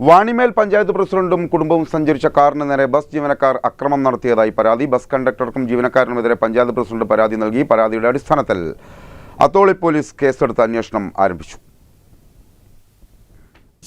വാണിമേൽ പഞ്ചായത്ത് പ്രസിഡന്റും കുടുംബവും സഞ്ചരിച്ച കാറിന് നേരെ ബസ് ജീവനക്കാർ അക്രമം നടത്തിയതായി പരാതി. ബസ് കണ്ടക്ടർക്കും ജീവനക്കാരനുമെതിരെ പഞ്ചായത്ത് പ്രസിഡന്റ് പരാതി നൽകി പരാതിയുടെ അടിസ്ഥാനത്തിൽ അത്തോളി പോലീസ് കേസെടുത്ത് അന്വേഷണം ആരംഭിച്ചു.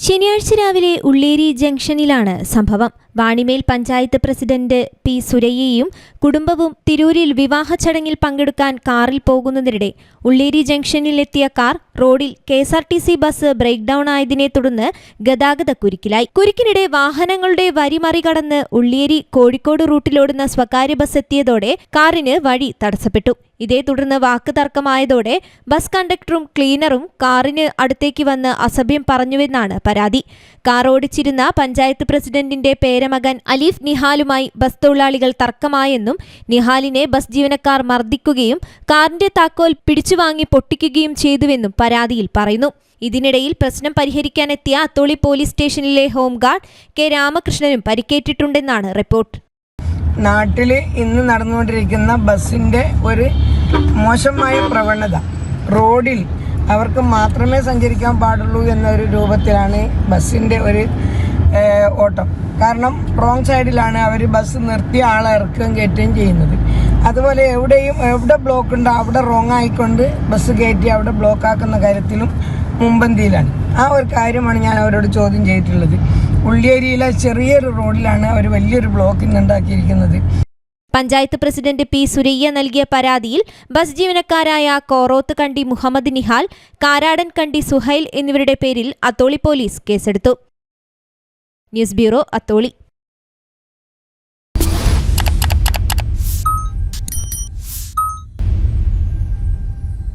ശനിയാഴ്ച രാവിലെ ഉള്ളേരി ജംഗ്ഷനിലാണ് സംഭവം. വാണിമേൽ പഞ്ചായത്ത് പ്രസിഡന്റ് പി സുരയ്യയും കുടുംബവും തിരൂരിൽ വിവാഹ ചടങ്ങിൽ പങ്കെടുക്കാൻ കാറിൽ പോകുന്നതിനിടെ ഉള്ളേരി ജംഗ്ഷനിലെത്തിയ കാർ റോഡിൽ K S R T C bus breakdown ആയതിനെ തുടർന്ന് ഗതാഗത കുരുക്കിലായി. കുരുക്കിനിടെ വാഹനങ്ങളുടെ വരി മറികടന്ന് ഉള്ളിയേരി കോഴിക്കോട് റൂട്ടിലോടുന്ന സ്വകാര്യ ബസ് എത്തിയതോടെ കാറിന് വഴി തടസ്സപ്പെട്ടു. ഇതേ തുടർന്ന് വാക്ക് തർക്കമായതോടെ ബസ് കണ്ടക്ടറും ക്ലീനറും കാറിന് അടുത്തേക്ക് വന്ന് അസഭ്യം പറഞ്ഞുവെന്നാണ് പരാതി. കാർ ഓടിച്ചിരുന്ന പഞ്ചായത്ത് പ്രസിഡന്റിന്റെ പേരമകൻ അലീഫ് നിഹാലുമായി ബസ് തൊഴിലാളികൾ തർക്കമായെന്നും നിഹാലിനെ ബസ് ജീവനക്കാർ മർദ്ദിക്കുകയും കാറിന്റെ താക്കോൽ പിടിച്ചുവാങ്ങി പൊട്ടിക്കുകയും ചെയ്തുവെന്നും പരാതിയിൽ പറയുന്നു. ഇതിനിടയിൽ പ്രശ്നം പരിഹരിക്കാനെത്തിയ അത്തോളി പോലീസ് സ്റ്റേഷനിലെ ഹോംഗാർഡ് കെ രാമകൃഷ്ണനും പരിക്കേറ്റിട്ടുണ്ടെന്നാണ് റിപ്പോർട്ട്. നാട്ടിൽ ഇന്ന് നടന്നുകൊണ്ടിരിക്കുന്ന ബസ്സിന്റെ ഒരു മോശമായ പ്രവണത. റോഡിൽ അവർക്ക് മാത്രമേ സഞ്ചരിക്കാൻ പാടുള്ളൂ എന്നൊരു രൂപത്തിലാണ് ബസ്സിന്റെ ഒരു ഓട്ടം. കാരണം റോങ് സൈഡിലാണ് അവർ ബസ് നിർത്തി ആളെ ഇറക്കുകയും കയറ്റുകയും ചെയ്യുന്നത്. അതുപോലെ എവിടെയും എവിടെ ബ്ലോക്ക് ഉണ്ടോ അവിടെ റോങ് ആയിക്കൊണ്ട് ബസ് കയറ്റി അവിടെ ബ്ലോക്ക് ആക്കുന്ന കാര്യത്തിലും മുമ്പന്തിയിലാണ്. ആ ഒരു കാര്യമാണ് ഞാൻ അവരോട് ചോദ്യം ചെയ്തിട്ടുള്ളത്. ഉള്ളിയേരിയിലെ ചെറിയൊരു റോഡിലാണ് അവർ വലിയൊരു ബ്ലോക്കിംഗ് ഉണ്ടാക്കിയിരിക്കുന്നത്. പഞ്ചായത്ത് പ്രസിഡന്റ് പി സുരയ്യ നൽകിയ പരാതിയിൽ ബസ് ജീവനക്കാരായ കോറോത്ത് കണ്ടി മുഹമ്മദ് നിഹാൽ കാരാടൻ കണ്ടി സുഹൈൽ എന്നിവരുടെ പേരിൽ അത്തോളി പോലീസ് കേസെടുത്തു. News bureau Atholi